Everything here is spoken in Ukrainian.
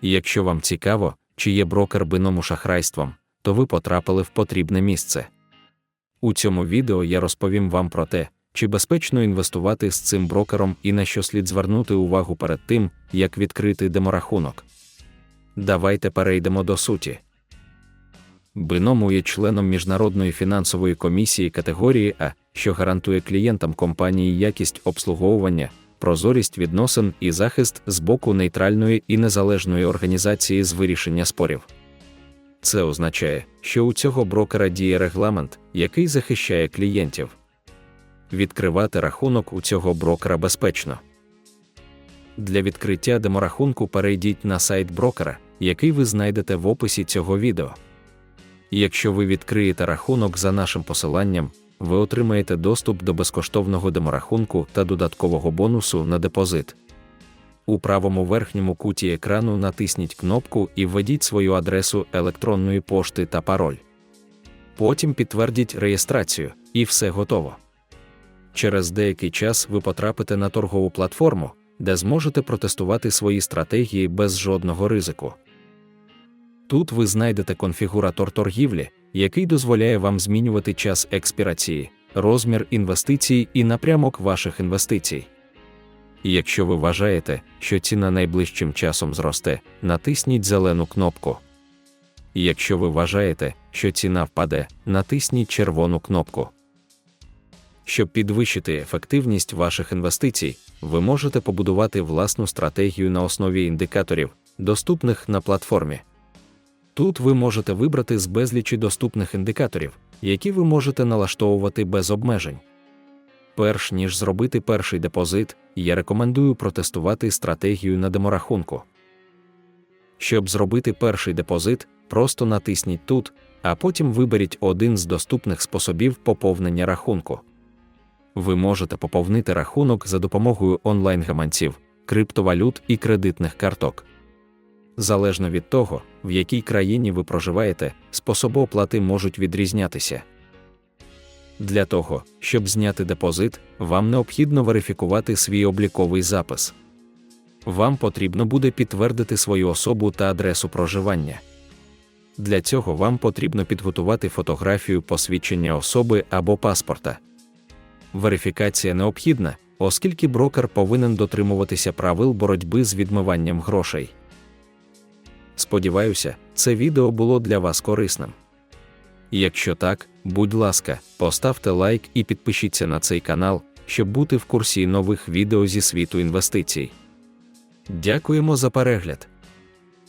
І якщо вам цікаво, чи є брокер биному шахрайством, то ви потрапили в потрібне місце. У цьому відео я розповім вам про те, чи безпечно інвестувати з цим брокером і на що слід звернути увагу перед тим, як відкрити деморахунок. Давайте перейдемо до суті. Биному є членом Міжнародної фінансової комісії категорії А, що гарантує клієнтам компанії якість обслуговування, прозорість відносин і захист з боку нейтральної і незалежної організації з вирішення спорів. Це означає, що у цього брокера діє регламент, який захищає клієнтів. Відкривати рахунок у цього брокера безпечно. Для відкриття деморахунку перейдіть на сайт брокера, який ви знайдете в описі цього відео. Якщо ви відкриєте рахунок за нашим посиланням, ви отримаєте доступ до безкоштовного деморахунку та додаткового бонусу на депозит. У правому верхньому куті екрану натисніть кнопку і введіть свою адресу електронної пошти та пароль. Потім підтвердіть реєстрацію, і все готово. Через деякий час ви потрапите на торгову платформу, де зможете протестувати свої стратегії без жодного ризику. Тут ви знайдете конфігуратор торгівлі, який дозволяє вам змінювати час експірації, розмір інвестицій і напрямок ваших інвестицій. Якщо ви вважаєте, що ціна найближчим часом зросте, натисніть зелену кнопку. Якщо ви вважаєте, що ціна впаде, натисніть червону кнопку. Щоб підвищити ефективність ваших інвестицій, ви можете побудувати власну стратегію на основі індикаторів, доступних на платформі. Тут ви можете вибрати з безлічі доступних індикаторів, які ви можете налаштовувати без обмежень. Перш ніж зробити перший депозит, я рекомендую протестувати стратегію на деморахунку. Щоб зробити перший депозит, просто натисніть тут, а потім виберіть один з доступних способів поповнення рахунку. Ви можете поповнити рахунок за допомогою онлайн-гаманців, криптовалют і кредитних карток. Залежно від того, в якій країні ви проживаєте, способи оплати можуть відрізнятися. Для того, щоб зняти депозит, вам необхідно верифікувати свій обліковий запис. Вам потрібно буде підтвердити свою особу та адресу проживання. Для цього вам потрібно підготувати фотографію посвідчення особи або паспорта. Верифікація необхідна, оскільки брокер повинен дотримуватися правил боротьби з відмиванням грошей. Сподіваюся, це відео було для вас корисним. Якщо так, будь ласка, поставте лайк і підпишіться на цей канал, щоб бути в курсі нових відео зі світу інвестицій. Дякуємо за перегляд!